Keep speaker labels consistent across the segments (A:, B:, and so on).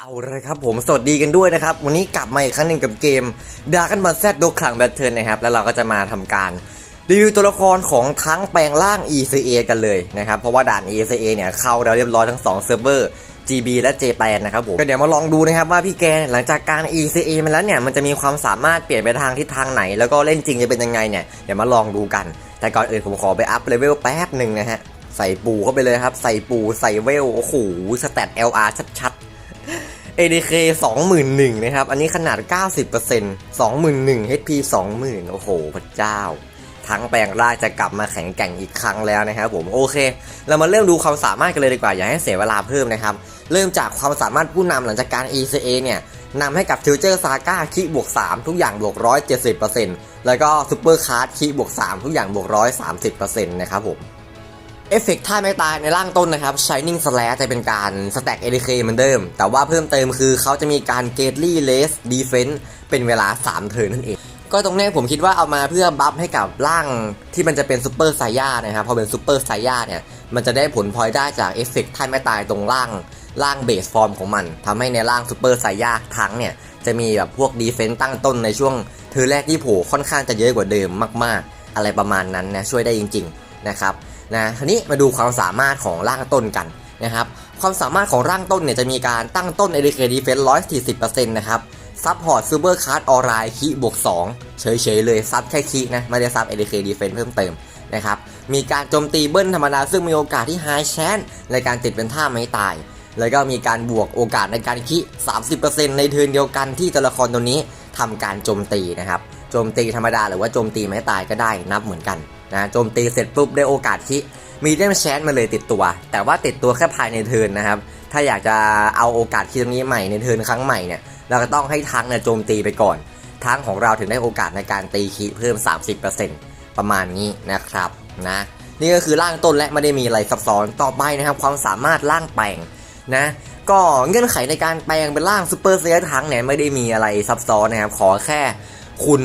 A: เอาเลยครับผมสวัสดีกันด้วยนะครับ วันนี้กลับมาอีกครั้งหนึ่งกับเกมดาร์กันบันแซดโดคลังแบทเทิลนะครับ แล้วเราก็จะมาทำการรีวิวตัวละครของทั้งแปลงร่าง ECA กันเลยนะครับ เพราะว่าด่าน ECA เนี่ยเข้าเราเรียบร้อยทั้ง2เซิร์ฟเวอร์ GB และ JPAN นะครับผมก็เดี๋ยวมาลองดูนะครับว่าพี่แกหลังจากการ ECA มาแล้วเนี่ยมันจะมีความสามารถเปลี่ยนไปทางทิศทางไหน แล้วก็เล่นจริงจะเป็นยังไงเนี่ยเดี๋ยวมาลองดูกัน แต่ก่อนอื่นผมขอไปอัพเลเวลแป๊บหนึ่งนะฮะใส่ปูเข้าไปเลยครับใส่ปูใส่เวลโอ้โหสแตท LR ชัด ADK 20,001นะครับ อันนี้ขนาด 90% 21,000 HP 20,000 โอ้โห พระเจ้า ทั้งแปลงร่างจะกลับมาแข็งแกร่งอีกครั้งแล้วนะครับผม โอเค เรามาเริ่มดูความสามารถกันเลยดีกว่า อย่าให้เสียเวลาเพิ่มนะครับ เริ่มจากความสามารถผู้นำหลังจากการ ECA เนี่ยนำให้กับฟิวเจอร์ซาก้าคีบวก 3 ทุกอย่างบวก 170%แล้วก็ซูเปอร์คาร์ดคีบวก 3 ทุกอย่างบวก 130%นะครับผม เอฟเฟกต์ท่าไม่ตายในร่างต้นนะครับ Shining Slash จะเป็นการสแต็ก ADK เหมือนเดิม แต่ว่าเพิ่มเติมคือเขาจะมีการ g a t e l y Less Defense เป็นเวลา 3 เทิร์นนั่นเอง ก็ตรงนี้ผมคิดว่าเอามาเพื่อบัฟให้กับร่างที่มันจะเป็นซูเปอร์ไซย่านะครับ พอเป็นซูเปอร์ไซย่าเนี่ย มันจะได้ผลพลอยได้จากเอฟเฟกต์ท่าไม่ตายตรงร่างร่างเบสฟอร์มของมันทำให้ในร่างซูเปอร์ไซย่าทั้งเนี่ยจะมีแบบพวกดีเฟนต์ตั้งต้นในช่วงเทอร์แรกที่โผล่ค่อนข้างจะเยอะกว่าเดิมมาก ๆ อะไรประมาณนั้นนะช่วยได้จริง ๆ นะครับ นะทีนี้มาดูความสามารถของร่างต้นกันนะครับความสามารถของร่างต้นเนี่ยจะมีการตั้งต้น ADK Defense 140%นต์นะครับซับพอร์ตซูเปอร์คาร์ดออรายคีบวก2เฉยๆเลยซับแค่คีนะไม่ได้ซับ ADK Defense เพิ่มเติมนะครับมีการโจมตีเบิ้ลธรรมดาซึ่งมีโอกาสที่ High Chance ในการติดเป็นท่าไม่ตาย แล้วก็มีการบวกโอกาสในการคี30%ในเทิร์นเดียวกันที่ตัวละครตัวนี้ทำการโจมตีนะครับโจมตีธรรมดาหรือว่าโจมตีไม่ตายก็ได้นับเหมือนกัน นะโจมตีเสร็จปุ๊บได้โอกาสที่มีเดมแชนมาเลยติดตัว แต่ว่าติดตัวแค่ภายในเทินนะครับ ถ้าอยากจะเอาโอกาสที่ตรงนี้ใหม่ในเทินครั้งใหม่เนี่ยเราก็ต้องให้ทั้งเนี่ยโจมตีไปก่อน ทั้งของเราถึงได้โอกาสในการตีคีเพิ่ม 30%ประมาณนี้นะครับนะนี่ก็คือร่างต้นและไม่ได้มีอะไรซับซ้อนต่อไปนะครับ ความสามารถร่างแปลงนะก็เงื่อนไขในการแปลงเป็นร่างซูเปอร์เซียทั้งเนี่ยไม่ได้มีอะไรซับซ้อนนะครับขอแค่ คุณ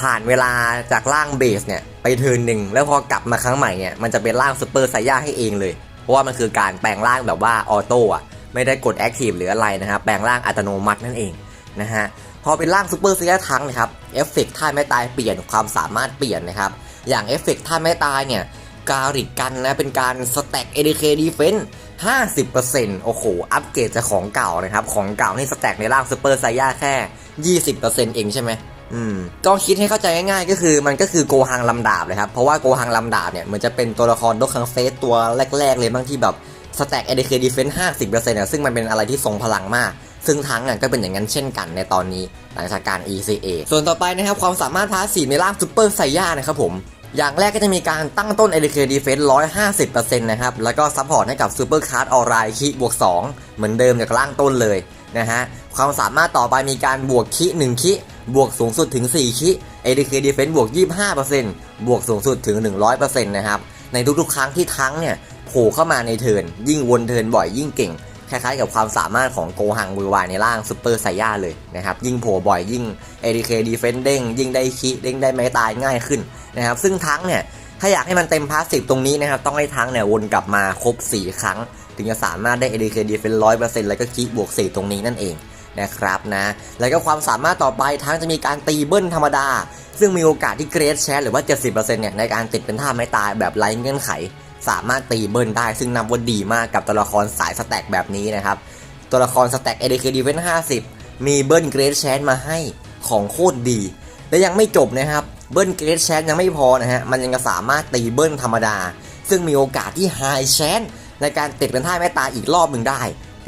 A: ผ่านเวลาจากร่างเบสเนี่ยไปเทิร์นหนึ่งแล้วพอกลับมาครั้งใหม่เนี่ยมันจะเป็นร่างซูเปอร์ไซย่าให้เองเลย เพราะว่ามันคือการแปลงร่างแบบว่าออโต้อะไม่ได้กดแอคทีฟหรืออะไรนะครับแปลงร่างอัตโนมัตินั่นเองนะฮะพอเป็นร่างซูเปอร์ไซย่าทั้งนะครับเอฟเฟกต์ท่าไม่ตายเปลี่ยนความสามารถเปลี่ยนนะครับอย่างเอฟเฟกต์ท่าไม่ตายเนี่ยการิกกันนะเป็นการสแต็ก ADK Defense 50%โอ้โห อัปเกรดจากของเก่านะครับ ของเก่านี่สแต็กในร่างซูเปอร์ไซย่าแค่ 20%เองใช่ไหม อืมก็คิดให้เข้าใจง่ายๆก็คือมันก็คือโกฮังลำดาบเลยครับ เพราะว่าโกฮังลำดาบเนี่ยมันจะเป็นตัวละครดกคังเฟสตัวแรก ๆ เลยบางที่แบบสแต็ก ADK Defense 50%เนี่ยซึ่งมันเป็นอะไรที่ทรงพลังมาก ซึ่งทั้งอะก็เป็นอย่างนั้นเช่นกันในตอนนี้หลังจากการ ECA ส่วนต่อไปนะครับความสามารถพาสีในร่างซูเปอร์ไซย่านะครับผมอย่างแรกก็จะมีการตั้งต้น ADK Defense 150%นะครับ แล้วก็ซัพพอร์ตให้กับ Super Card ออรายคีบวก 2 เหมือนเดิมจากร่างต้นเลยนะฮะ ความสามารถต่อไปมีการบวกคี1คี บวกสูงสุดถึง 4คี ADK Defense บวก 25%บวกสูงสุดถึง 100%นะครับ ในทุกๆ ครั้งที่ทั้งเนี่ยโผล่เข้ามาในเทิร์นยิ่งวนเทิร์นบ่อยยิ่งเก่ง คล้ายๆ กับความสามารถของโกหังวือวายในร่างซูเปอร์ไซย่าเลยนะครับ ยิ่งโผล่บ่อยยิ่ง ADK Defense เด้งยิ่งได้คิเด้งได้ไม้ตายง่ายขึ้นนะครับซึ่งทั้งเนี่ยถ้าอยากให้มันเต็มพาสซีฟตรงนี้นะครับต้องให้ทั้งเนี่ยวนกลับมาครบ 4 ครั้ง ถึงจะสามารถได้ ADK Defense 100%แล้วก็คิบวก 4 ตรงนี้นั่นเอง นะครับนะแล้วก็ความสามารถต่อไปทั้งจะมีการตีเบิ้ลธรรมดา ซึ่งมีโอกาสที่เกรดแชร์หรือว่า 70%เนี่ยในการติดเป็นท่าไม้ตายแบบไร้เงื่อนไข สามารถตีเบิ้ลได้ ซึ่งนับว่าดีมากกับตัวละครสายสแต็กแบบนี้นะครับตัวละครสแต็ก ADK Defense 50มีเบิ้ลเกรดแชนมาให้ของโคตรดี และยังไม่จบนะครับเบิ้ลเกรดแชนยังไม่พอนะฮะมันยังสามารถตีเบิ้ลธรรมดา ซึ่งมีโอกาสที่ไฮแชนในการติดเป็นท่าแม่ตายอีกรอบหนึ่งได้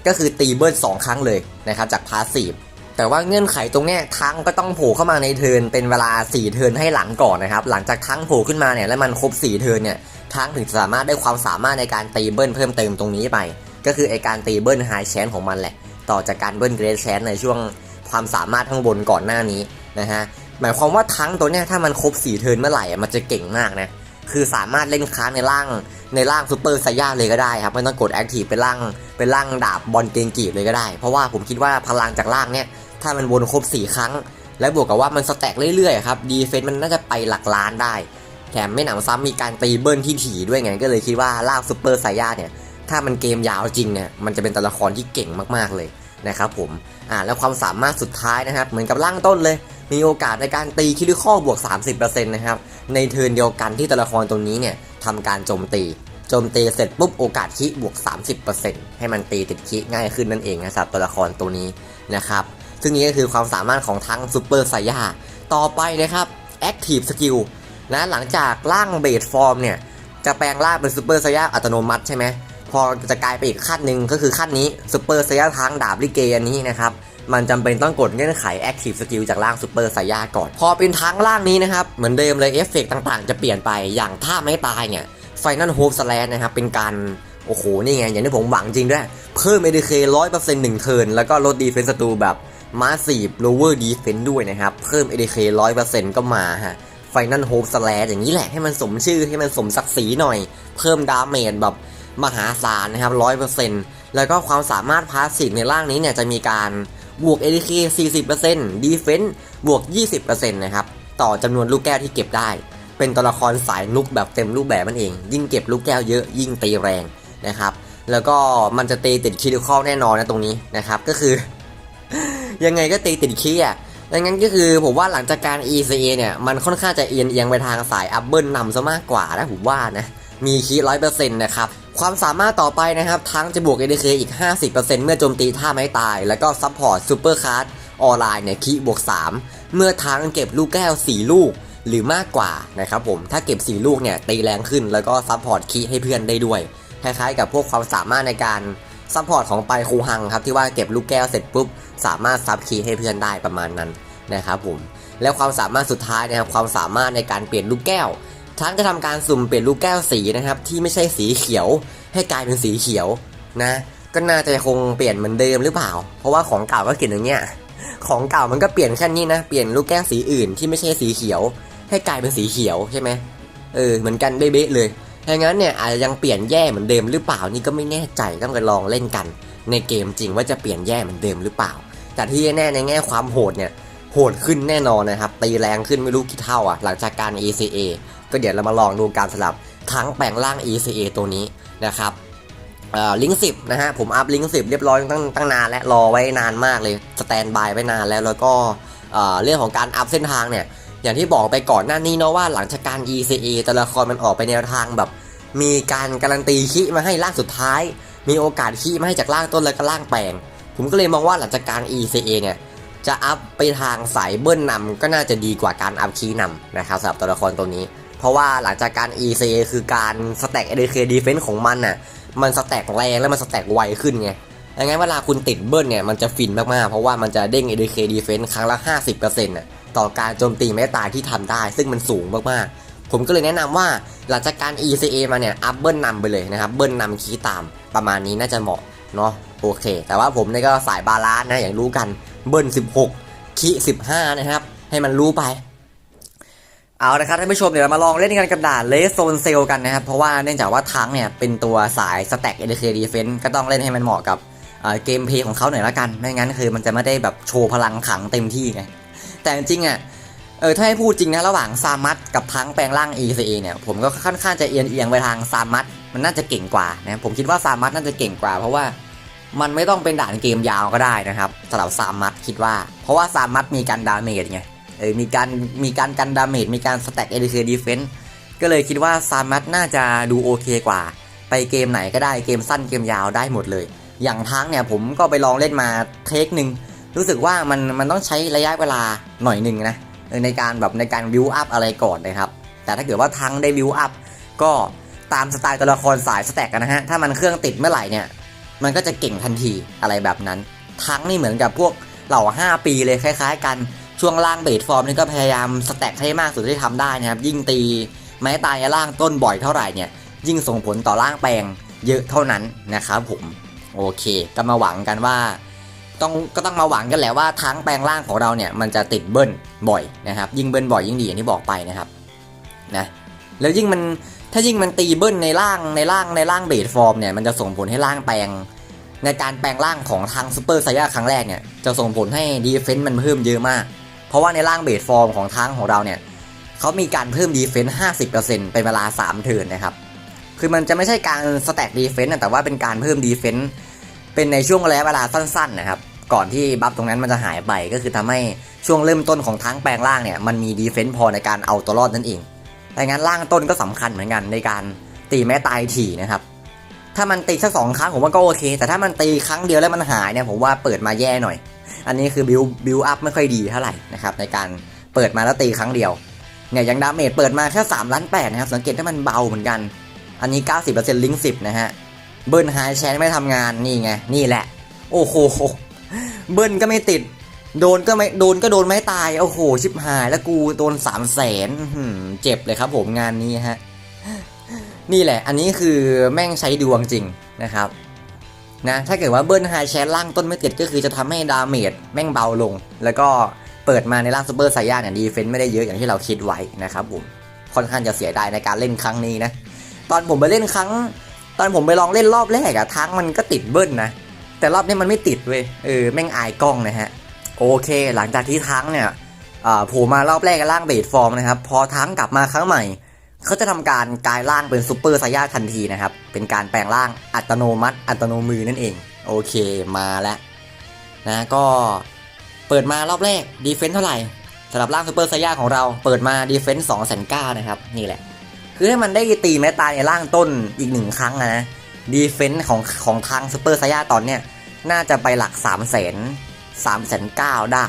A: ก็คือตีเบิ้ล2ครั้งเลยนะครับจากพาสซีฟแต่ว่าเงื่อนไขตรงเนี้ยทั้งก็ต้องโผล่เข้ามาในเทิร์นเป็นเวลา 4 เทิร์นให้หลังก่อนนะครับ หลังจากทั้งโผล่ขึ้นมาเนี่ยแล้วมันครบ 4 เทิร์นเนี่ยทั้งถึงสามารถได้ความสามารถในการตีเบิ้ลเพิ่มเติมตรงนี้ไป ก็คือไอการตีเบิ้ลไฮแชนของมันแหละ ต่อจากการเบิ้ลเกรดแชนในช่วงความสามารถข้างบนก่อนหน้านี้นะฮะหมายความว่าทั้งตัวเนี้ยถ้ามันครบ 4 เทิร์นเมื่อไหร่มันจะเก่งมากนะ คือสามารถเล่นค้างในร่างในร่างซูเปอร์ไซย่าเลยก็ได้ครับไม่ต้องกดแอคทีฟเป็นร่างเป็นร่างดาบบอลเกงกีบเลยก็ได้ เพราะว่าผมคิดว่าพลังจากร่างเนี้ยถ้ามันวนครบ 4 ครั้ง แล้วบวกกับว่ามันสแต็กเรื่อยๆครับดีเฟนต์มันน่าจะไปหลักล้านได้ แถมไม่หนำซ้ำมีการตีเบิ้ลที่ถี่ด้วยไงก็เลยคิดว่าร่างซูเปอร์ไซย่าเนี่ยถ้ามันเกมยาวจริงเนี่ยมันจะเป็นตัวละครที่เก่งมากๆเลยนะครับผมอ่าแล้วความสามารถสุดท้ายนะครับเหมือนกับร่างต้นเลย มีโอกาสในการตีคิริคอบวก 30%นะครับ ในเทิร์นเดียวกันที่ตัวละครตรงนี้เนี่ยทำการโจมตี โจมตีเสร็จปุ๊บโอกาสคิบวก 30%ให้มันตีติดคิง่ายขึ้นนั่นเองนะสำหรับตัวละครตัวนี้นะครับ ซึ่งนี้ก็คือความสามารถของทั้งซูเปอร์ไซย่าต่อไปนะครับ Active Skill นะหลังจากร่างเบสฟอร์มเนี่ยจะแปลงร่างเป็นซูเปอร์ไซย่าอัตโนมัติใช่ไหม พอจะกลายไปอีกขั้นหนึ่งก็คือขั้นนี้ซูเปอร์ไซยาทางดาบลิเกอันนี้นะครับมันจำเป็นต้องกดเงื่อนไข Active Skill จากร่างซูเปอร์ไซยาก่อน พอเป็นทางล่างนี้นะครับ เหมือนเดิมเลยเอฟเฟกต่างๆ จะเปลี่ยนไปอย่างถ้าไม่ตายเนี่ย Final Hope Slash นะครับ เป็นการ โอ้โห นี่ไง อย่างที่ผมหวังจริงด้วย เพิ่ม ADK 100%หนึ่งเทิร์นแล้วก็ลด Defense ศัตรูแบบ Massive Lower Defense ด้วยนะครับ เพิ่ม ADK 100%ก็มาฮะ Final Hope Slash อย่างนี้แหละให้มันสมชื่อให้มันสมศักดิ์ศรีหน่อย เพิ่มดาเมจแบบ มหาศาลนะครับ100%แล้วก็ความสามารถพาสซีฟในร่างนี้เนี่ยจะมีการบวก ADK 40% Defense บวก20%นะครับต่อจำนวนลูกแก้วที่เก็บได้ เป็นตัวละครสายนุกแบบเต็มรูปแบบมันเอง ยิ่งเก็บลูกแก้วเยอะยิ่งตีแรงนะครับ แล้วก็มันจะตีติดคิริคอลแน่นอนนะตรงนี้นะครับก็คือ ยังไงก็ตีติดคีอะดังนั้นก็คือผมว่าหลังจากการ ECA เนี่ยมันค่อนข้างจะเอียงเอียงไปทางสายอัพเบิลนำซะมากกว่านะผมว่านะมีคีร้อยเปอร์เซ็นต์นะครับ ความสามารถต่อไปนะครับทั้งจะบวก ADK อีก 50%เมื่อโจมตีท่าไม้ตาย แล้วก็ซัพพอร์ตซูเปอร์คาร์ดออนไลน์เนี่ยคีบวก 3 เมื่อทั้งเก็บลูกแก้ว 4 ลูกหรือมากกว่านะครับผมถ้าเก็บ 4 ลูกเนี่ยตีแรงขึ้นแล้วก็ซัพพอร์ตคีให้เพื่อนได้ด้วยคล้ายๆ กับพวกความสามารถในการซัพพอร์ตของไปคูฮังครับที่ว่าเก็บลูกแก้วเสร็จปุ๊บสามารถซับคีให้เพื่อนได้ประมาณนั้นนะครับผมแล้วความสามารถสุดท้ายนะครับความสามารถในการเปลี่ยนลูกแก้ว ทั้งจะทำการสุ่มเปลี่ยนลูกแก้วสีนะครับ ที่ไม่ใช่สีเขียว ให้กลายเป็นสีเขียวนะ ก็น่าจะคงเปลี่ยนเหมือนเดิมหรือเปล่า เพราะว่าของเก่าก็เขียนอย่างเงี้ยของเก่ามันก็เปลี่ยนแค่นี้นะเปลี่ยนลูกแก้วสีอื่นที่ไม่ใช่สีเขียว ให้กลายเป็นสีเขียวใช่ไหมเออเหมือนกันเบ๊ะเลยถ้างั้นเนี่ยอาจจะยังเปลี่ยนแย่เหมือนเดิมหรือเปล่านี่ก็ไม่แน่ใจต้องไปลองเล่นกัน ในเกมจริงว่าจะเปลี่ยนแย่เหมือนเดิมหรือเปล่า แต่ที่แน่ในแง่ความโหดเนี่ยโหดขึ้นแน่นอนนะครับตีแรงขึ้นไม่รู้กี่เท่าอะหลังจากการ ECA ก็เดี๋ยวเรามาลองดูการสลับทั้งแปลงร่าง ECA ตัวนี้นะครับลิงก์สิบนะฮะผมอัพลิงก์สิบเรียบร้อยตั้งตั้งนานและรอไว้นานมากเลยสแตนบายไว้นานแล้วแล้วก็เรื่องของการอัพเส้นทางเนี่ยอย่างที่บอกไปก่อนหน้านี้เนาะว่าหลังจากการ ECA แต่ละครมันออกไปแนวทางแบบ มีการการันตีคีมาให้ร่างสุดท้าย มีโอกาสคีมาให้จากร่างต้นแล้วก็ร่างแปลง ผมก็เลยมองว่าหลังจากการ ECA เนี่ยจะอัพไปทางสายเบิ้ลนำก็น่าจะดีกว่าการอัพคีย์นำนะครับสำหรับตัวละครตัวนี้ เพราะว่าหลังจากการ ECA คือการสแต็ก ADK Defense ของมันน่ะ มันสแต็กแรงแล้วมันสแต็กไวขึ้นไงดังนั้นเวลาคุณติดเบิ้ลเนี่ยมันจะฟินมากๆ เพราะว่ามันจะเด้ง ADK Defense ครั้งละ 50%น่ะต่อการโจมตีแม้ตายที่ทำได้ ซึ่งมันสูงมากๆ ผมก็เลยแนะนำว่าหลังจากการ ECA มาเนี่ยอัพเบิ้ลนำไปเลยนะครับ เบิ้ลนำคีตามประมาณนี้น่าจะเหมาะเนาะโอเค แต่ว่าผมเนี่ยก็สายบาลานซ์นะอย่างรู้กันเบิ้ล16คี15 นะครับ ให้มันรู้ไป เอาละครับท่านผู้ชมเดี๋ยวเรามาลองเล่นกันกับด่านเลสโซนเซลกันนะครับ เพราะว่าเนื่องจากว่าทั้งเนี่ยเป็นตัวสายสแต็กเอเดเคดีเฟนก็ต้องเล่นให้มันเหมาะกับเกมเพย์ของเขาหน่อยละกัน ไม่งั้นคือมันจะไม่ได้แบบโชว์พลังขังเต็มที่ไง แต่จริงอะเออถ้าให้พูดจริงนะระหว่างซามัตกับทั้งแปลงร่าง ECA เนี่ยผมก็ค่อนข้างจะเอียงเอียงไปทางซามัตมันน่าจะเก่งกว่านะผมคิดว่าซามัตน่าจะเก่งกว่า เพราะว่ามันไม่ต้องเป็นด่านเกมยาวก็ได้นะครับสำหรับซามัตคิดว่า เพราะว่าซามัตมีการดาเมจไง เออมีการมีการกันดาเมจมีการสแต็กเอ d ด d ดีเฟน c ์ก็เลยคิดว่าซามัตน่าจะดูโอเคกว่า ไปเกมไหนก็ได้เกมสั้นเกมยาวได้หมดเลย อย่างทั้งเนี่ยผมก็ไปลองเล่นมาเทคหนึ่งรู้สึกว่ามันมันต้องใช้ระยะเวลาหน่อยหนึ่งนะในการแบบในการวิวอัพอะไรก่อนนะครับ แต่ถ้าเกิดว่าทั้งได้วิวอัพก็ตามสไตล์ตัวละครสายสแต็กกันนะฮะ ถ้ามันเครื่องติดเมื่อไหร่เนี่ย มันก็จะเก่งทันทีอะไรแบบนั้น ทั้งนี่เหมือนกับพวกเหล่า 5 ปีเลยคล้าย ๆ กัน ช่วงล่างเบสฟอร์มนี่ก็พยายามสแต็กให้มากสุดที่ทำได้นะครับยิ่งตีไม้ตายในล่างต้นบ่อยเท่าไหร่เนี่ยยิ่งส่งผลต่อล่างแปลงเยอะเท่านั้นนะครับผมโอเค ก็มาหวังกันว่าต้องก็ต้องมาหวังกันแหละว่าทั้งแปลงล่างของเราเนี่ยมันจะติดเบิ้ลบ่อยนะครับ ยิ่งเบิ้ลบ่อยยิ่งดีอย่างที่บอกไปนะครับนะแล้วยิ่งมันถ้ายิ่งมันตีเบิ้ลในร่างในร่างในร่างเบสฟอร์มเนี่ยมันจะส่งผลให้ร่างแปลง ในการแปลงร่างของทางซูเปอร์ไซย่าครั้งแรกเนี่ยจะส่งผลให้ดีเฟนต์มันเพิ่มเยอะมาก เพราะว่าในร่างเบสฟอร์มของทางของเราเนี่ยเขามีการเพิ่มดีเฟนต์50%เป็นเวลา 3 เทิร์นนะครับ คือมันจะไม่ใช่การสแต็กดีเฟนต์แต่ว่าเป็นการเพิ่มดีเฟนต์เป็นในช่วงระยะเวลาสั้นๆนะครับ ก่อนที่บัฟตรงนั้นมันจะหายไปก็คือทำให้ช่วงเริ่มต้นของทั้งแปลงล่างเนี่ยมันมีดีเฟนส์พอในการเอาตัวรอดนั่นเองแต่งั้นล่างต้นก็สำคัญเหมือนกันในการตีแม้ตายถี่นะครับ ถ้ามันตีสักสองครั้งผมว่าก็โอเค แต่ถ้ามันตีครั้งเดียวแล้วมันหายเนี่ยผมว่าเปิดมาแย่หน่อย อันนี้คือบิวบิวอัพไม่ค่อยดีเท่าไหร่นะครับในการเปิดมาแล้วตีครั้งเดียวเนี่ยย่างดาเมจเปิดมาแค่3ล้านแปดนะครับสังเกตว่ามันเบาเหมือนกัน อันนี้ 90%ลิงก์10 นะฮะ เบิ้ลไฮแชนไม่ทำงานนี่ไง นี่แหละ โอ้โห เบิ้ลก็ไม่ติด โดนก็ไม่โดนก็โดนไม่ตาย โอ้โห ชิบหายแล้วกูโดนสามแสนเจ็บเลยครับผมงานนี้ฮะ นี่แหละ อันนี้คือแม่งใช้ดวงจริงนะครับ นะถ้าเกิดว่าเบิ้ลไฮแชนล่างต้นไม่ติดก็คือจะทำให้ดาเมจแม่งเบาลง แล้วก็เปิดมาในร่างซูเปอร์ไซย่าเนี่ยดีเฟนต์ไม่ได้เยอะอย่างที่เราคิดไว้นะครับผมค่อนข้างจะเสียดายในการเล่นครั้งนี้นะตอนผมไปเล่นครั้ง ตอนผมไปลองเล่นรอบแรกอะทั้งมันก็ติดเบิ้ลนะแต่รอบนี้มันไม่ติดเว้ยเออแม่งอายกล้องนะฮะโอเค หลังจากที่ทั้งเนี่ยอ่าโผล่มารอบแรกกับร่างเบสฟอร์มนะครับพอทั้งกลับมาครั้งใหม่ เขาจะทำการกลายร่างเป็นซูเปอร์ไซย่าทันทีนะครับ เป็นการแปลงร่างอัตโนมัติ อัตโนมือนั่นเอง โอเคมาแล้วนะก็เปิดมารอบแรกดีเฟนส์เท่าไหร่สำหรับร่างซูเปอร์ไซย่าของเราเปิดมาดีเฟนส์สองแสนเก้านะครับ นี่แหละ คือให้มันได้ตีแม้ตายในร่างต้นอีกหนึ่งครั้งนะดีเฟนส์ของของทางซูเปอร์ไซย่าตอนเนี้ยน่าจะไปหลัก3 0 0 0 0 0 3 0 0 0ได้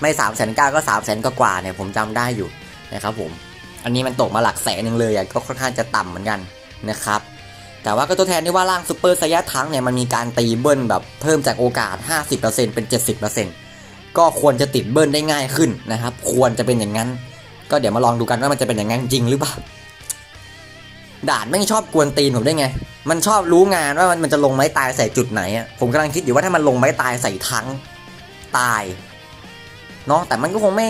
A: ไม่3 0 0 0 0ก็3 0 0 0 0กว่าเนี่ยผมจำได้อยู่นะครับผม อันนี้มันตกมาหลักแสนหนึ่งเลยอะก็ค่อนข้างจะต่ำเหมือนกันนะครับ แต่ว่าก็ตัวแทนที่ว่าร่างซูเปอร์ไซย่าทั้งเนี่ยมันมีการตีเบิ้ลแบบเพิ่มจากโอกาส 50%เป็น 70%ก็ควรจะติดเบิ้ลได้ง่ายขึ้นนะครับ ควรจะเป็นอย่างนั้น ก็เดี๋ยวมาลองดูกันว่ามันจะเป็นอย่างนั้นจริงหรือเปล่าด่านไม่ชอบกวนตีนผมได้ไง มันชอบรู้งานว่ามันมันจะลงไม้ตายใส่จุดไหนอะ ผมกำลังคิดอยู่ว่าถ้ามันลงไม้ตายใส่ทั้งตายเนาะแต่มันก็คงไม่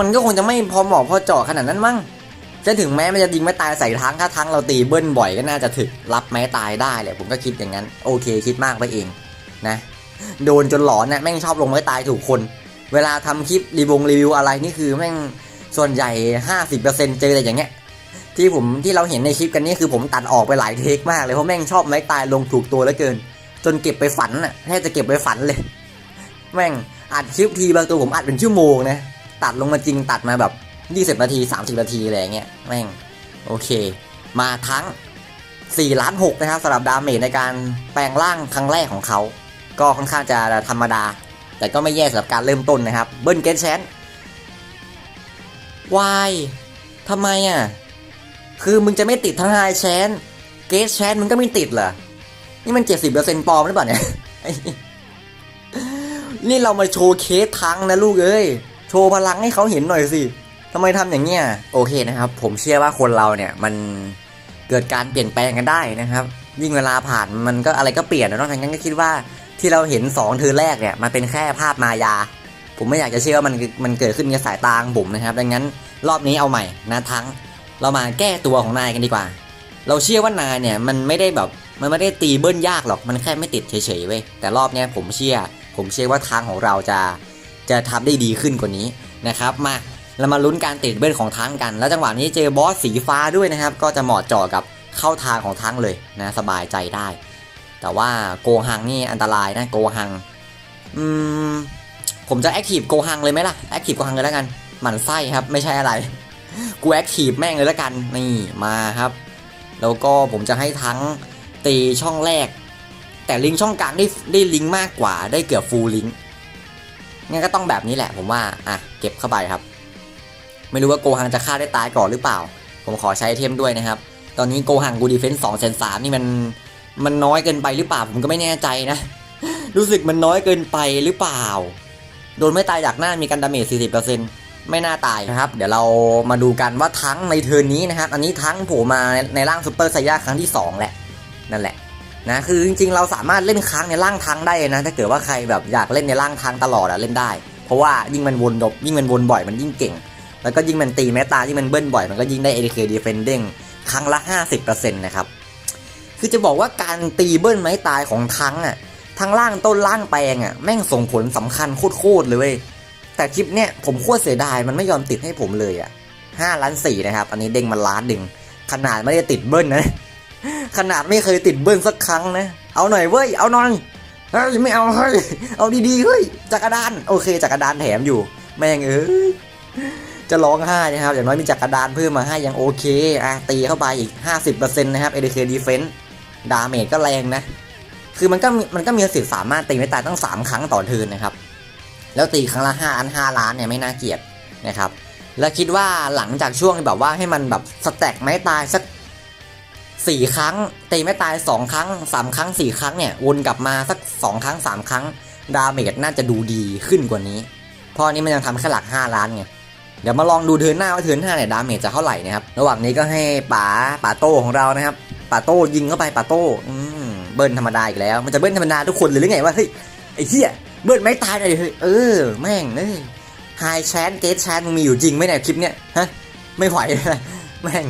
A: มันก็คงจะไม่พอเหมาะพอเจาะขนาดนั้นมั้ง จะถึงแม้มันจะยิงไม้ตายใส่ทั้งถ้าทั้งเราตีเบิ้ลบ่อยก็น่าจะถึกรับไม้ตายได้แหละผมก็คิดอย่างนั้น โอเคคิดมากไปเองนะ โดนจนหลอนนะแม่งชอบลงไม้ตายถูกคน เวลาทำคลิปรีวงรีวิวอะไรนี่คือแม่งส่วนใหญ่ 50%เจอแต่อย่างเงี้ยที่ผมที่เราเห็นในคลิปกันนี่คือผมตัดออกไปหลายเทคมากเลยเพราะแม่งชอบไม้ตายลงถูกตัวเหลือเกิน จนเก็บไปฝันน่ะแทบจะเก็บไปฝันเลย แม่งอัดคลิปทีบางตัวผมอัดเป็นชั่วโมงนะตัดลงมาจริงตัดมาแบบ 20นาที30นาทีอะไรเงี้ยแม่งโอเค มาทั้ง4ล้าน6นะครับสำหรับดาเมจในการแปลงร่างครั้งแรกของเขา ก็ค่อนข้างจะธรรมดา แต่ก็ไม่แย่สำหรับการเริ่มต้นนะครับ เบิ้ลเกตแชนวายทำไมอะ คือมึงจะไม่ติดทั้งไฮแชนเกสแชนมึงก็ไม่ติดเหรอ นี่มันเจ็ดสิบเปอร์เซ็นต์ปลอมหรือเปล่าเนี่ย นี่เรามาโชว์เคสทั้งนะลูกเอ้ย โชว์พลังให้เขาเห็นหน่อยสิ ทำไมทำอย่างเงี้ยโอเคนะครับ ผมเชื่อว่าคนเราเนี่ยมันเกิดการเปลี่ยนแปลงกันได้นะครับ ยิ่งเวลาผ่านมันก็อะไรก็เปลี่ยนนะเนาะทั้งนั้นก็คิดว่าที่เราเห็นสองเธอแรกเนี่ยมันเป็นแค่ภาพมายา ผมไม่อยากจะเชื่อว่ามันมันเกิดขึ้นในสายตาของผมนะครับ ดังนั้นรอบนี้เอาใหม่นะทั้ง เรามาแก้ตัวของนายกันดีกว่า เราเชื่อว่านายเนี่ยมันไม่ได้แบบมันไม่ได้ตีเบิ้ลยากหรอกมันแค่ไม่ติดเฉยๆเว้ยแต่รอบนี้ผมเชื่อ ผมเชื่อว่าทางของเราจะจะทำได้ดีขึ้นกว่านี้นะครับมา เรามาลุ้นการติดเบิ้ลของทั้งกัน แล้วจังหวะนี้เจอบอสสีฟ้าด้วยนะครับ ก็จะเหมาะเจาะกับเข้าทางของทั้งเลยนะสบายใจได้ แต่ว่าโกหังนี่อันตรายนะโกหังอืมผมจะแอคทีฟโกหังเลยไหมล่ะแอคทีฟโกหังเลยแล้วกันหมันไส้ครับไม่ใช่อะไรกูแอคทีฟแม่งเลยแล้วกันนี่มาครับ แล้วก็ผมจะให้ทั้งตีช่องแรก แต่ลิงช่องกลางได้ได้ลิงมากกว่าได้เกือบฟูลลิงงั้นก็ต้องแบบนี้แหละผมว่าอะเก็บเข้าไปครับ ไม่รู้ว่าโกหังจะฆ่าได้ตายก่อนหรือเปล่า ผมขอใช้เทมด้วยนะครับ ตอนนี้โกหังกูดีเฟนส์สองแสนสามนี่มันมันน้อยเกินไปหรือเปล่าผมก็ไม่แน่ใจนะ รู้สึกมันน้อยเกินไปหรือเปล่า โดนไม่ตายจากหน้ามีการดาเมจ40%ไม่น่าตายนะครับ เดี๋ยวเรามาดูกันว่าทั้งในเทิร์นนี้นะครับ อันนี้ทั้งโผล่มาในร่างซูเปอร์ไซย่าครั้งที่ 2 แหละ นั่นแหละนะคือจริงๆ เราสามารถเล่นค้างในร่างทั้งได้นะ ถ้าเกิดว่าใครแบบอยากเล่นในร่างทั้งตลอดอะเล่นได้ เพราะว่ายิ่งมันวนดบยิ่งมันวนบ่อยมันยิ่งเก่ง แล้วก็ยิ่งมันตีแม้ตายิ่งมันเบิ้ลบ่อยมันก็ยิ่งได้ ADK Defending ครั้งละ 50%นะครับ คือจะบอกว่าการตีเบิ้ลไม้ตายของทั้งอะทั้งล่างต้นล่างแปลงอะแม่งส่งผลสำคัญโคตรๆเลยเว้ยแต่คลิปเนี้ยผมโคตรเสียดายมันไม่ยอมติดให้ผมเลยอะห้าล้านสี่นะครับ อันนี้เด้งมาล้านดึงขนาดไม่ได้ติดเบิ้ลนะ ขนาดไม่เคยติดเบิ้ลสักครั้งนะ เอาหน่อยเว้ย เอาหน่อยเฮ้ยไม่เอาเฮ้ยเอาดีๆเฮ้ยจักรดาน โอเคจักรดานแถมอยู่ แม่งเอ้ย จะร้องไห้นะครับ อย่างน้อยมีจักรดานเพิ่มมาให้ยังโอเคอะตีเข้าไปอีก 50%นะครับ ADK Defense ดาเมจก็แรงนะ คือมันก็มันก็มีสิทธิ์สามารถตีไม่ตายตั้ง 3 ครั้งต่อเทินนะครับ แล้วตีครั้งละ5อัน5ล้านเนี่ยไม่น่าเกลียดนะครับ แล้วคิดว่าหลังจากช่วงแบบว่าให้มันแบบสแต็กไม้ตายสักสี่ครั้งตีไม่ตายสองครั้งสามครั้งสี่ครั้งเนี่ยวนกลับมาสักสองครั้งสามครั้ง ดาเมจน่าจะดูดีขึ้นกว่านี้ เพราะนนี้มันยังทำแค่หลัก5ล้านไง เดี๋ยวมาลองดูเทิร์นหน้าว่าเทิร์นหน้าเนี่ยดาเมจจะเท่าไหร่นะครับ ระหว่างนี้ก็ให้ป๋าป๋าโต้ของเรานะครับป๋าโต้ยิงเข้าไปป๋าโต้เบิ้ลธรรมดาอีกแล้ว มันจะเบิ้ลธรรมดาทุกคนเลยหรือไงวะเฮ้ยไอ้เหี้ยเบิ้ลไม่ตายเลยเฮ้ยเออแม่งเอ้ยไฮแชนเกตแชนมึงมีอยู่จริงไหมเนี่ยคลิปเนี้ยฮะไม่ไหวแม่ง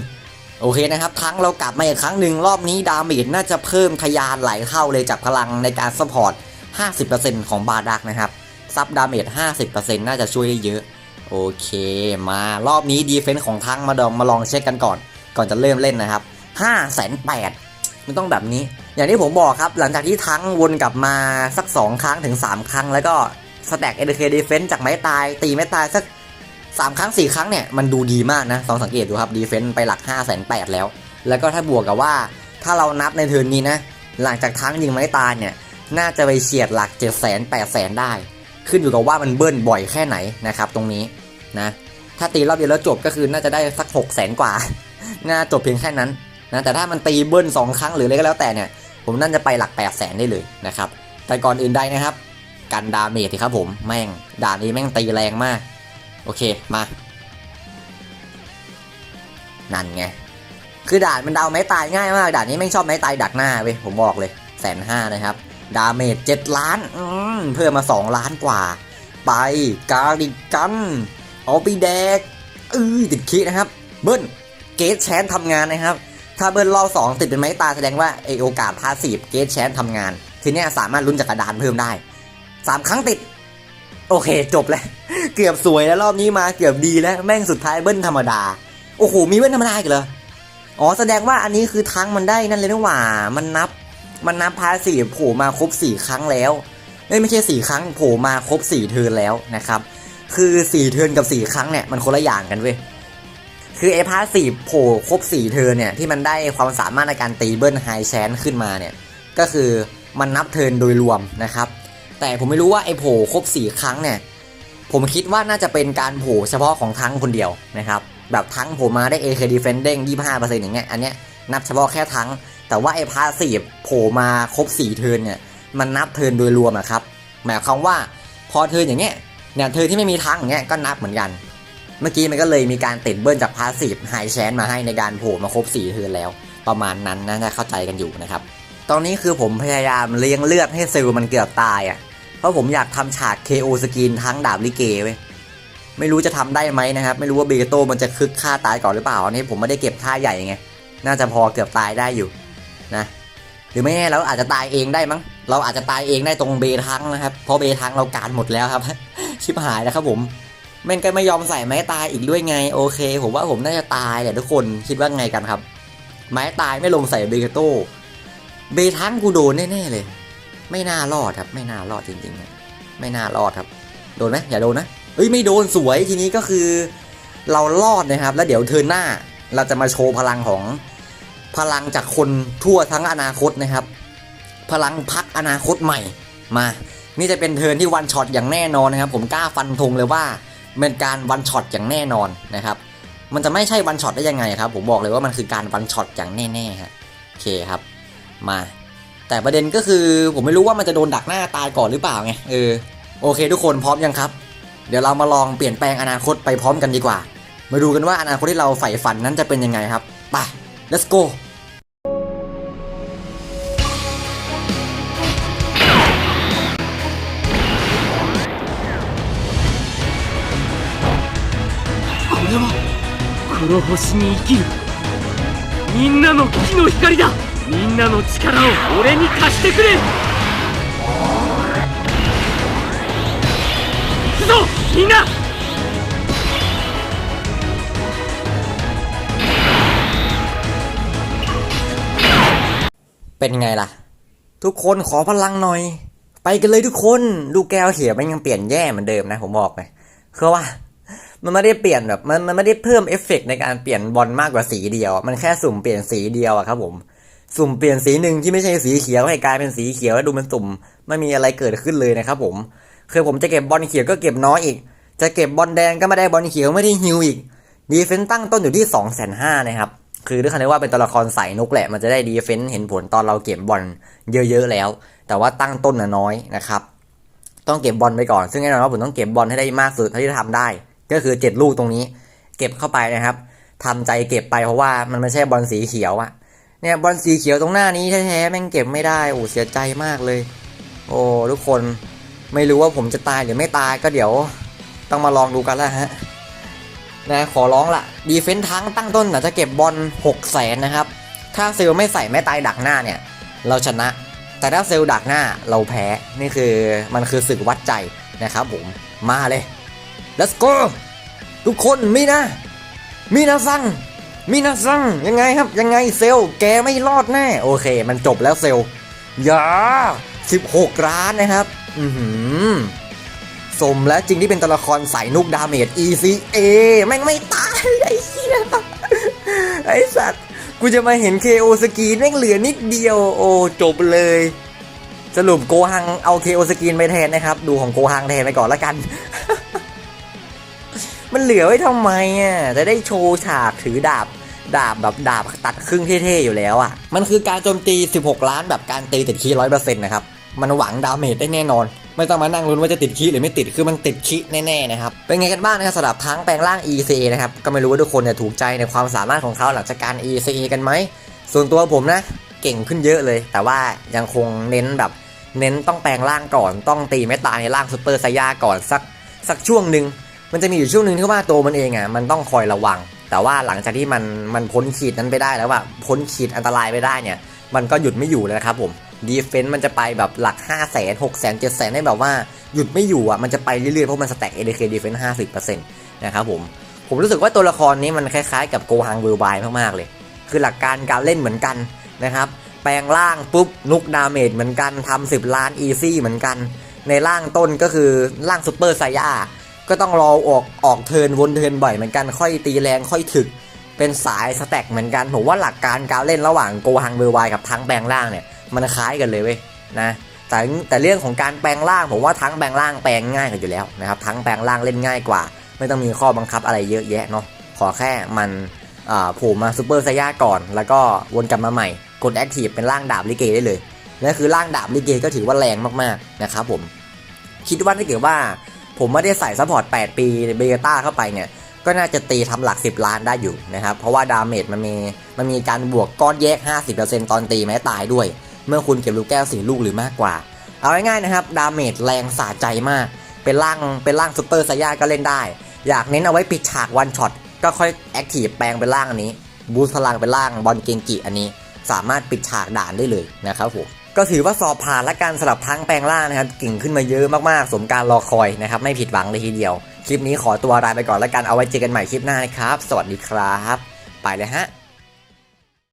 A: โอเคนะครับทั้งเรากลับมาอีกครั้งหนึ่งรอบนี้ดาเมจน่าจะเพิ่มทยานหลเท่าเลยจากพลังในการซัพพอร์ต 50%ของบาดักนะครับซับดาเมจ 50%น่าจะช่วยได้เยอะ โอเค มารอบนี้ดีเฟนส์ของทั้งมาดองมาลองเช็คกันก่อน ก่อนจะเริ่มเล่นนะครับ5 8 0 0 0มันต้องแบบนี้ อย่างที่ผมบอกครับหลังจากที่ทั้งวนกลับมาสัก 2 ครั้งถึง 3 ครั้ง แล้วก็สแต็กเอเดเคดีเฟนส์จากไม้ตาย ตีไม้ตายสัก 3 ครั้ง 4 ครั้งเนี่ย มันดูดีมากนะลองสังเกตดูครับดีเฟนส์ไปหลัก5 8 0 0 0แแล้ว แล้วก็ถ้าบวกกับว่าถ้าเรานับในเทิร์นนี้นะ หลังจากทั้งยิงไม้ตายเนี่ยน่าจะไปเฉียดหลัก7 0 0 0 0 0 8 0 0 0ได้ ขึ้นอยู่กับว่ามันเบิ้ลบ่อยแค่ไหนนะครับตรงนี้ นะถ้าตีรอบเดียวแล้วจบก็คือน่าจะได้สัก6 0 0 0 0 0กว่า น่าจบเพียงแค่นั้นนะแต่ถ้ามันตีเบิ้ล2ครั้งหรืออะไรก็แล้วแต่เนี่ย ผมน่าจะไปหลัก8 0 0 0 0 0ได้เลยนะครับ แต่ก่อนอื่นใดนะครับ กันดาเมจสิครับผมแม่งด่านนี้แม่งตีแรงมาก โอเคมานั่นไงคือด่านมันเดาไม้ตายง่ายมากด่านนี้แม่งชอบไม้ตายดักหน้าเว้ยผมบอกเลยแสนห้านะครับ ดาเมจเจ็ดล้านอืมเพิ่มมาสองล้านกว่า ไปกาดิกัน เอาไปแดกเออติดคินะครับ เบิ้ลเกตแชนทำงานนะครับ ถ้าเบิ้ลรอบสองติดเป็นไม้ตาแสดงว่าไอโอกาสพาสีฟเกตแชนทำงาน ทีเนี้ยสามารถลุ้นจากกระดานเพิ่มได้สามครั้งติด โอเคจบแล้ว เกือบสวยแล้วรอบนี้มาเกือบดีแล้วแม่งสุดท้ายเบิ้ลธรรมดา โอ้โหมีเบิ้ลธรรมดาอีกเหรออ๋อแสดงว่าอันนี้คือทั้งมันได้นั่นเลยนะหว่า มันนับ มันนับพาสีโผล่มาครบสี่ครั้งแล้วไม่ใช่สี่ครั้งโผล่มาครบสี่เทิร์นแล้วนะครับ คือสี่เทิร์นกับสี่ครั้งเนี่ยมันคนละอย่างกันเว้ยคือไอ้พาสีโผล่ครบสี่เทิร์นเนี่ยที่มันได้ความสามารถในการตีเบิ้ลไฮแชนขึ้นมาเนี่ยก็คือมันนับเทิร์นโดยรวมนะครับ แต่ผมไม่รู้ว่าไอ้โผล่ครบสี่ครั้งเนี่ยผมคิดว่าน่าจะเป็นการโผล่เฉพาะของทั้งคนเดียวนะครับแบบทั้งโผล่มาได้ AK Defending 25%อย่างเงี้ยอันเนี้ยนับเฉพาะแค่ทั้ง แต่ว่าไอ้พาสีโผล่มาครบ4เทิร์นเนี่ยมันนับเทิร์นโดยรวมอะครับหมายความว่าพอเทิร์นอย่างเงี้ย เนี่ยเทิร์นที่ไม่มีทั้งอย่างเงี้ยก็นับเหมือนกัน เมื่อกี้มันก็เลยมีการติดเบิ้ลจากพาสีไฮแชนมาให้ในการโผล่มาครบ4เทิร์นแล้ว ประมาณนั้นนะน่าเข้าใจกันอยู่นะครับตอนนี้คือผมพยายามเลี้ยงเลือดให้เซลล์มันเกือบตายอะเพราะผมอยากทำฉาก KO สกินทั้งดาบลิเกเว้ยไม่รู้จะทำได้ไหมนะครับ ไม่รู้ว่าเบโตมันจะคึกฆ่าตายก่อนหรือเปล่าอันนี้ผมไม่ได้เก็บท่าใหญ่ไงน่าจะพอเกือบตายได้อยู่นะหรือไม่แน่เราอาจจะตายเองได้มั้ง เราอาจจะตายเองได้ตรงเบทังนะครับ เพราะเบทังเราการหมดแล้วครับ ชิบหายแล้วครับผมแม่งก็ไม่ยอมใส่ไม้ตายอีกด้วยไงโอเค ผมว่าผมน่าจะตายแหละทุกคนคิดว่าไงกันครับ ไม้ตายไม่ลงใส่เบโต้เบทังกูโดนแน่ๆเลย ไม่น่ารอดครับ ไม่น่ารอดจริงๆ ไม่น่ารอดครับ โดนไหมอย่าโดนนะเอ้ยไม่โดนสวยทีนี้ก็คือ เรารอดนะครับ แล้วเดี๋ยวเทิร์นหน้าเราจะมาโชว์พลังของพลังจากคนทั่วทั้งอนาคตนะครับ พลังพักอนาคตใหม่มา นี่จะเป็นเทิร์นที่วันช็อตอย่างแน่นอนนะครับผมกล้าฟันธงเลยว่าเป็นการวันช็อตอย่างแน่นอนนะครับมันจะไม่ใช่วันช็อตได้ยังไงครับผมบอกเลยว่ามันคือการวันช็อตอย่างแน่ๆฮะโอเคครับมา แต่ประเด็นก็คือผมไม่รู้ว่ามันจะโดนดักหน้าตายก่อนหรือเปล่าไงเออโอเค ทุกคนพร้อมยังครับ เดี๋ยวเรามาลองเปลี่ยนแปลงอนาคตไปพร้อมกันดีกว่า มาดูกันว่าอนาคตที่เราใฝ่ฝันนั้นจะเป็นยังไงครับไป let's go
B: の星に生きるみんなの木の光だみんなの力を俺に貸してくれ行くぞみんな
A: เป็นไงล่ะ ทุกคนขอพลังหน่อย ไปกันเลยทุกคนลูกแก้วเขียวมันยังเปลี่ยนแย่เหมือนเดิมนะผมบอกเลยคือว่า มันไม่ได้เปลี่ยนแบบมันมันไม่ได้เพิ่มเอฟเฟกต์ในการเปลี่ยนบอลมากกว่าสีเดียว มันแค่สุ่มเปลี่ยนสีเดียวอะครับผม สุ่มเปลี่ยนสีหนึ่งที่ไม่ใช่สีเขียวให้กลายเป็นสีเขียวแล้วดูมันสุ่มไม่มีอะไรเกิดขึ้นเลยนะครับผมคือผมจะเก็บบอลเขียวก็เก็บน้อยอีก จะเก็บบอลแดงก็ไม่ได้บอลเขียวไม่ได้ฮิวอีกดีเฟนต์ตั้งต้นอยู่ที่2องแสนห้านะครับคือด้วยคำว่าเป็นตัวละครใส่นกแหละมันจะได้ดีเฟนต์เห็นผลตอนเราเก็บบอลเยอะๆแล้ว แต่ว่าตั้งต้นน้อยนะครับ ต้องเก็บบอลไปก่อน ซึ่งแน่นอนว่าผมต้องเก็บบอลให้ได้มากสุดเท่าที่จะทำได้ ก็คือเจ็ดลูกตรงนี้ เก็บเข้าไปนะครับทำใจเก็บไปเพราะว่ามันไม่ใช่บอลสีเขียวอะเนี่ยบอลสีเขียวตรงหน้านี้แท้ๆแม่งเก็บไม่ได้โอ้เสียใจมากเลย โอ้ทุกคนไม่รู้ว่าผมจะตายหรือไม่ตายก็เดี๋ยวต้องมาลองดูกันแล้วฮะนะขอร้องละดีเฟนต์ทั้งตั้งต้นอาจจะเก็บบอล6 0แสนนะครับ ถ้าเซลไม่ใส่แม่ตายดักหน้าเนี่ย เราชนะ แต่ถ้าเซลลดักหน้าเราแพ้ นี่คือมันคือศึกวัดใจนะครับผม มาเลย let's go ทุกคนมีนะ มีนะซัง มีนะซัง ยังไงครับ ยังไงเซลแกไม่รอดแน่ โอเค มันจบแล้วเซลอย่า16ล้านนะครับ อือหือสมแล้วจริงที่เป็นตัวละครสายนุกดาเมจ ECA แม่งไม่ตาย ไอ้เหี้ยไอ้สัตว์ กูจะมาเห็น KO สกีนแม่งเหลือนิดเดียว โอ้จบเลย สรุปโกฮังเอา KO สกีนไปแทนนะครับ ดูของโกฮังแทนไปก่อนละกัน มันเหลือไว้ทำไมอะจะได้โชว์ฉากถือดาบดาบแบบดาบตัดครึ่งเท่ๆอยู่แล้วอะ มันคือการโจมตี 16 ล้านแบบการตีติดคีร้อยเปอร์เซ็นต์นะครับ มันหวังดาเมจได้แน่นอน ไม่ต้องมานั่งลุ้นว่าจะติดคีหรือไม่ติด คือมันติดคีแน่ๆนะครับ เป็นไงกันบ้างนะครับสำหรับทั้งแปลงร่าง ECA นะครับ ก็ไม่รู้ว่าทุกคนเนี่ยถูกใจในความสามารถของเขาหลังจากการ ECA กันไหม ส่วนตัวผมนะ เก่งขึ้นเยอะเลย แต่ว่ายังคงเน้นแบบ เน้นต้องแปลงร่างก่อน ต้องตีไม่ตายในร่างซูเปอร์ไซย่าก่อนสักสักช่วงหนึ่ง มันจะมีอยู่ช่วงหนึ่งที่ว่าตัวมันเองอะมันต้องคอยระวัง แต่ว่าหลังจากที่มันมันพ้นขีดนั้นไปได้แล้วว่าพ้นขีดอันตรายไปได้เนี่ย มันก็หยุดไม่อยู่แล้วครับผมดีเฟนต์มันจะไปแบบหลัก 5 0 0 0 0 0 6 0 0 0 0 7 0 0 0ให้แบบว่าหยุดไม่อยู่อะมันจะไปเรื่อยๆ เพราะมันสแต็ก ADK Defense 50%นต์นะครับผม ผมรู้สึกว่าตัวละครนี้มันคล้ายๆ กับโกฮังเวลบายมากๆเลย คือหลักการการเล่นเหมือนกันนะครับแปลงร่างปุ๊บนุกดาเมจเหมือนกันทำ10ล้านอีซี่เหมือนกัน ในร่างต้นก็คือร่างซูเปอร์ไซย่า ก็ต้องรอออกออกเทินวนเทินบ่อยเหมือนกันค่อยตีแรงค่อยถึก เป็นสายสแต็กเหมือนกันผมว่าหลักการการเล่นระหว่างโกฮังเวลไวกับทั้งแปลงร่างเนี่ยมันคล้ายกันเลยเว้ยนะแต่แต่เรื่องของการแปลงร่างผมว่าทั้งแปลงร่างแปลงง่ายกว่าอยู่แล้วนะครับทั้งแปลงร่างเล่นง่ายกว่า ไม่ต้องมีข้อบังคับอะไรเยอะแยะเนาะขอแค่มันอ่าโผล่มาซูเปอร์ไซย่าก่อน แล้วก็วนกลับมาใหม่ กดแอคทีฟเป็นร่างดาบลิเกได้เลยนั่นคือร่างดาบลิเกก็ถือว่าแรงมากๆนะครับผมคิดว่าถ้าเกิดว่า ผมไม่ได้ใส่ซัพพอร์ต 8 ปีเบต้าเข้าไปเนี่ย ก็น่าจะตีทำหลัก 10 ล้านได้อยู่นะครับ เพราะว่าดาเมจมันมีมันมีการบวกก้อนแยก 50%ตอนตีแม้ตายด้วย เมื่อคุณเก็บลูกแก้วสี่ลูกหรือมากกว่า เอาง่ายๆนะครับ ดาเมจแรงสะใจมาก เป็นร่างเป็นร่างซูเปอร์ไซย่าก็เล่นได้ อยากเน้นเอาไว้ปิดฉากวันช็อตก็ค่อยแอคทีฟแปลงเป็นร่างอันนี้ บูสต์พลังเป็นร่างบอลเกงกิอันนี้ สามารถปิดฉากด่านได้เลยนะครับผม ก็ถือว่าสอบผ่านและการสลับทั้งแปลงร่างนะครับกิ่งขึ้นมาเยอะมากๆ สมการรอคอยนะครับไม่ผิดหวังเลยทีเดียว คลิปนี้ขอตัวลาไปก่อนแล้วกันเอาไว้เจอกันใหม่คลิปหน้านะครับ สวัสดีครับ ไปเลยฮะ